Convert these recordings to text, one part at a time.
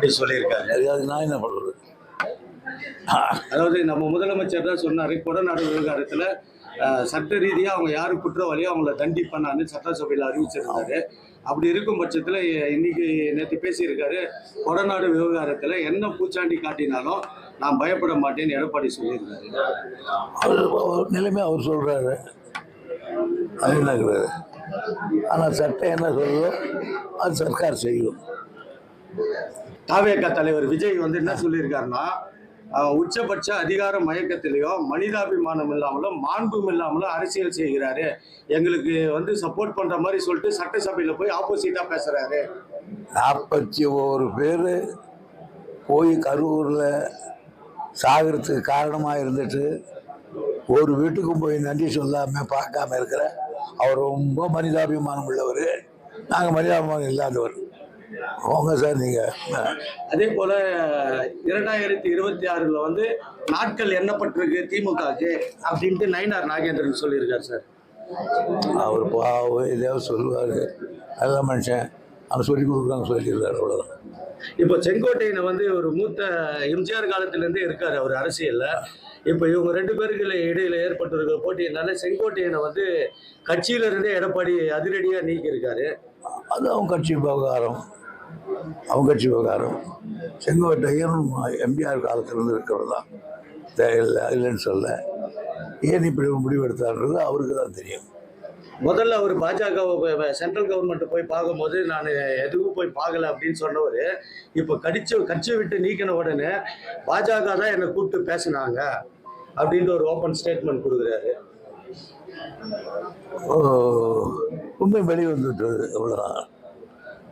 அப்படி சொல்லியிருக்காரு. அது நான் என்ன பண்ணுறது அதாவது நம்ம முதலமைச்சர் தான் சொன்னாரு கொடநாடு விவகாரத்துல சட்ட ரீதியா அவங்க யாரு குற்றவாளியோ அவங்கள தண்டிப்பான்னு சட்டசபையில் அறிவிச்சிருந்தாரு. அப்படி இருக்கும் பட்சத்துல இன்னைக்கு நேற்று பேசியிருக்காரு கொடநாடு விவகாரத்துல என்ன பூச்சாண்டி காட்டினாலும் நான் பயப்பட மாட்டேன்னு எடப்பாடி சொல்லியிருக்காரு. அவர் நிலைமை அவர் சொல்கிறாரு அது என்னங்கிறது ஆனால் சட்டம் என்ன சொல்லுதோ அது சர்க்கார் செய்யும். தாவேக தலைவர் விஜய் வந்து என்ன சொல்லியிருக்காருன்னா உச்சபட்ச அதிகார மயக்கத்திலையும் மனிதாபிமானம் இல்லாமலும் மாண்பும் இல்லாமலும் அரசியல் செய்கிறாரு. எங்களுக்கு வந்து சப்போர்ட் பண்ற மாதிரி சொல்லிட்டு சட்டசபையில போய் ஆப்போசிட்டா பேசுறாரு. நாற்பத்தி ஒரு பேர் போய் கரூரில் சாகிறதுக்கு காரணமாக இருந்துட்டு ஒரு வீட்டுக்கும் போய் நன்றி சொல்லாமல் பார்க்காம இருக்கிற அவர் ரொம்ப மனிதாபிமானம் உள்ளவர். நாங்கள் மனிதாபிமானம் இல்லாதவர். போங்க சார் நீங்கள் அதே போல இரண்டாயிரத்தி இருபத்தி ஆறுல வந்து நாட்கள் எண்ணப்பட்டிருக்கு திமுகவுக்கு அப்படின்ட்டு நயினார் நாகேந்திரன் சொல்லியிருக்காரு சார். அவர் பாவம் எதையாவது சொல்லுவார். நல்ல மனுஷன். அவன் சொல்லி கொடுக்குறாங்க சொல்லிடுறாரு அவ்வளோதான் இப்போ செங்கோட்டையனை வந்து ஒரு மூத்த எம்ஜிஆர் காலத்துல இருந்தே இருக்காரு அவர் அரசியல்ல. இப்போ இவங்க ரெண்டு பேருக்கு இடையில ஏற்பட்டிருக்கிற போட்டியினால செங்கோட்டையனை வந்து கட்சியில இருந்தே எடப்பாடி அதிரடியா நீக்கி இருக்காரு அது அவங்க கட்சி விவகாரம் அவங்க கட்சி விவகாரம் செங்கோட்டையன் எம்ஜிஆர் காலத்திலிருந்து இருக்கிறவர் தான் இல்லை இல்லைன்னு சொல்ல. ஏன் இப்படி ஒரு முடிவு எடுத்தாருன்றது அவருக்கு தான் தெரியும். முதல்ல அவர் பாஜக சென்ட்ரல் கவர்மெண்ட் போய் பார்க்கும்போது நான் எதுவும் போய் பார்க்கல அப்படின்னு சொன்னவர் இப்போ கடிச்சு கட்சி விட்டு நீக்கின உடனே பாஜக தான் என்னை கூப்பிட்டு பேசினாங்க அப்படின்ட்டு ஒரு ஓப்பன் ஸ்டேட்மெண்ட் கொடுக்குறாரு. ஓ, உண்மை வெளியே வந்துட்டு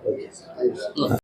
அவ்வளோதான்